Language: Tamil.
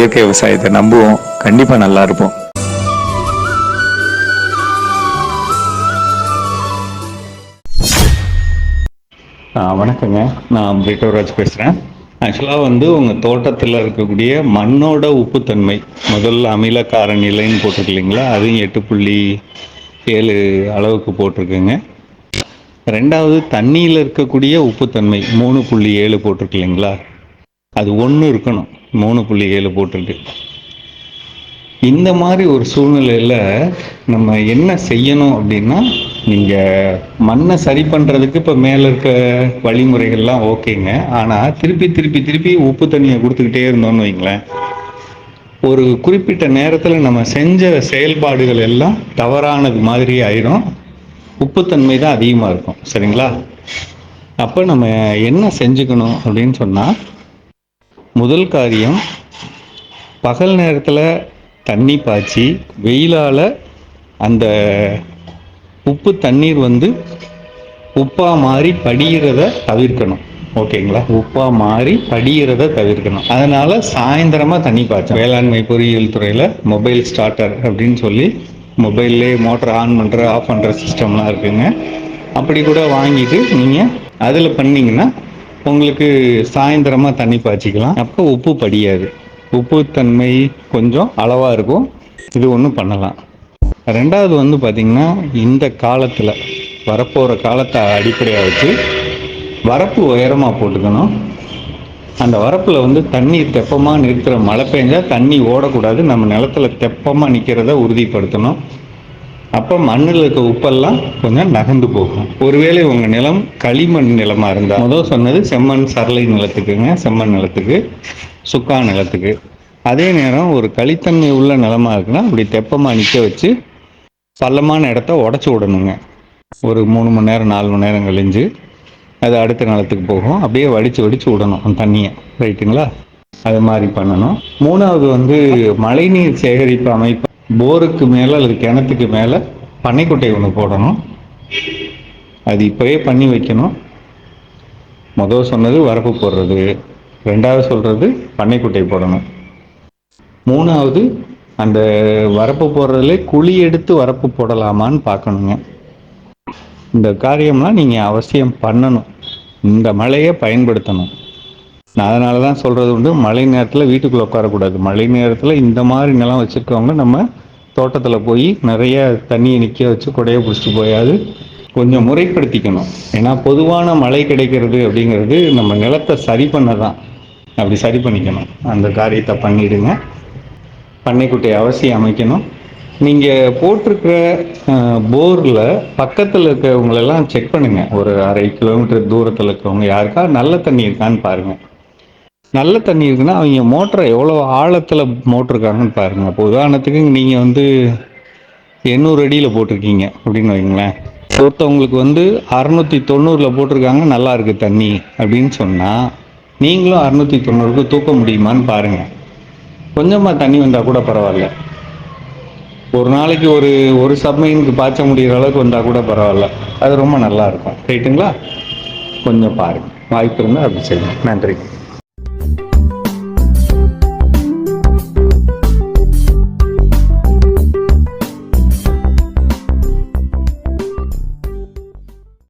இயற்கை விவசாயத்தை நம்புவோம். கண்டிப்பா நல்லா இருப்போம். வணக்கங்க. நான் பிரிட்டோராஜ் பேசுகிறேன் ஆக்சுவலாக வந்து உங்கள் தோட்டத்தில் இருக்கக்கூடிய மண்ணோட உப்புத்தன்மை. முதல்ல அமிலக்கார நிலைன்னு போட்டிருக்கு இல்லைங்களா? அதுவும் எட்டு புள்ளி ஏழு அளவுக்கு போட்டிருக்குங்க. ரெண்டாவது தண்ணியில் இருக்கக்கூடிய உப்புத்தன்மை மூணு புள்ளி ஏழு போட்டிருக்கு இல்லைங்களா? அது ஒன்று இருக்கணும். மூணு புள்ளி ஏழு போட்டிருக்கு. இந்த மாதிரி ஒரு சூழ்நிலையில் நம்ம என்ன செய்யணும் அப்படின்னா நீங்கள் மண்ணை சரி பண்ணுறதுக்கு இப்போ மேலே இருக்க வழிமுறைகள்லாம் ஓகேங்க. ஆனால் திருப்பி திருப்பி திருப்பி உப்பு தண்ணியை கொடுத்துக்கிட்டே இருந்தோம்னு வைங்களேன். ஒரு குறிப்பிட்ட நேரத்தில் நம்ம செஞ்ச செயல்பாடுகள் எல்லாம் தவறானது மாதிரி ஆயிடும் உப்புத்தன்மை தான் அதிகமாக இருக்கும். சரிங்களா? அப்போ நம்ம என்ன செஞ்சுக்கணும் அப்படின்னு சொன்னால் முதல் காரியம் பகல் நேரத்தில் தண்ணி பாய்ச்சி வெயிலால் அந்த உப்பு தண்ணீர் வந்து உப்பாக மாறி படிகிறத தவிர்க்கணும். ஓகேங்களா? உப்பாக மாறி படிகிறத தவிர்க்கணும். அதனால் சாயந்தரமாக தண்ணி பாய்ச்சும் வேளாண்மை பொறியியல் துறையில் மொபைல் ஸ்டார்டர் அப்படின்னு சொல்லி மொபைல்லே மோட்டர் ஆன் பண்ணுற ஆஃப் பண்ணுற சிஸ்டம்லாம் இருக்குங்க. அப்படி கூட வாங்கிட்டு நீங்கள் அதில் பண்ணிங்கன்னா உங்களுக்கு சாயந்தரமாக தண்ணி பாய்ச்சிக்கலாம். அப்போ உப்பு படியாது. உப்பு தன்மை கொஞ்சம் அளவாக இருக்கும். இது ஒன்றும் பண்ணலாம். ரெண்டாவது வந்து பார்த்திங்கன்னா இந்த காலத்தில் வரப்போகிற காலத்தை அடிப்படையாக வச்சு வரப்பு உயரமாக போட்டுக்கணும். அந்த வரப்பில் வந்து தண்ணீர் தெப்பமாக நிற்கிற மழை பெஞ்சால் தண்ணி ஓடக்கூடாது. நம்ம நிலத்துல தெப்பமாக நிற்கிறத உறுதிப்படுத்தணும். அப்போ மண்ணில் இருக்க உப்பெல்லாம் கொஞ்சம் நகர்ந்து போகும். ஒருவேளை உங்கள் நிலம் களிமண் நிலமாக இருந்தால் முதல் சொன்னது செம்மண் சரளை நிலத்துக்குங்க செம்மண் நிலத்துக்கு சுக்கா நிலத்துக்கு. அதே நேரம் ஒரு களித்தன்மை உள்ள நிலமாக இருக்குன்னா அப்படி தெப்பமாக நிற்க வச்சு பள்ளமான இடத்த உடச்சி விடணுங்க. ஒரு மூணு மணி நேரம் நாலு மணி நேரம் கழிஞ்சு அது அடுத்த நிலத்துக்கு போகும். அப்படியே வடித்து வடித்து விடணும் அந்த தண்ணியை. ரைட்டுங்களா அது மாதிரி பண்ணணும். மூணாவது வந்து மழைநீர் சேகரிப்பு அமைப்பு போருக்கு மேலே அல்லது கிணத்துக்கு மேலே பண்ணைக்குட்டை ஒன்று போடணும். அது இப்போவே பண்ணி வைக்கணும். முதல் சொன்னது வரப்பு போடுறது. ரெண்டாவது சொல்கிறது பண்ணைக்குட்டை போடணும். மூணாவது அந்த வரப்பு போடுறதுல குழி எடுத்து வரப்பு போடலாமான்னு பார்க்கணுங்க. இந்த காரியம்லாம் நீங்கள் அவசியம் பண்ணணும். இந்த மழையை பயன்படுத்தணும். நான் அதனால தான் சொல்கிறது வந்து மழை நேரத்தில் வீட்டுக்குள்ளே உட்காரக்கூடாது. மழை நேரத்தில் இந்த மாதிரி நிலம் வச்சுருக்கவங்க நம்ம தோட்டத்தில் போய் நிறைய தண்ணியை நிற்க வச்சு கொடையை பிடிச்சிட்டு போயாது. கொஞ்சம் முறைப்படுத்திக்கணும். ஏன்னா பொதுவான மழை கிடைக்கிறது அப்படிங்கிறது நம்ம நிலத்தை சரி பண்ண தான் அப்படி சரி பண்ணிக்கணும். அந்த காரியத்தை பண்ணிடுங்க. பண்ணைக்குட்டை அவசியம் அமைக்கணும். நீங்கள் போட்டிருக்கிற போரில் பக்கத்தில் இருக்கிறவங்களெல்லாம் செக் பண்ணுங்கள் ஒரு அரை கிலோமீட்டர் தூரத்தில் இருக்கிறவங்க யாருக்கா நல்ல தண்ணி இருக்கான்னு பாருங்கள் நல்ல தண்ணி இருக்குன்னா அவங்க மோட்டரை எவ்வளோ ஆழத்தில் மோட்டிருக்காங்கன்னு பாருங்கள் இப்போ உதாரணத்துக்கு நீங்கள் வந்து எண்ணூறு அடியில் போட்டிருக்கீங்க அப்படின்னு வைங்களேன் ஒருத்தவங்களுக்கு வந்து அறநூற்றி தொண்ணூறில் போட்டிருக்காங்க நல்லா இருக்கு தண்ணி அப்படின்னு சொன்னால் நீங்களும் அறநூற்றி தொண்ணூறுக்கு தூக்க முடியுமான்னு பாருங்கள் கொஞ்சமாக தண்ணி வந்தால் கூட பரவாயில்ல. ஒரு நாளைக்கு ஒரு ஒரு சப்மைனுக்கு பாய்ச்ச முடிகிற அளவுக்கு வந்தால் கூட பரவாயில்ல. அது ரொம்ப நல்லா இருக்கும். ரைட்டுங்களா? கொஞ்சம் பாருங்கள் வாய்ப்பு இருந்தால் அப்படி செய்யுங்க. நன்றி.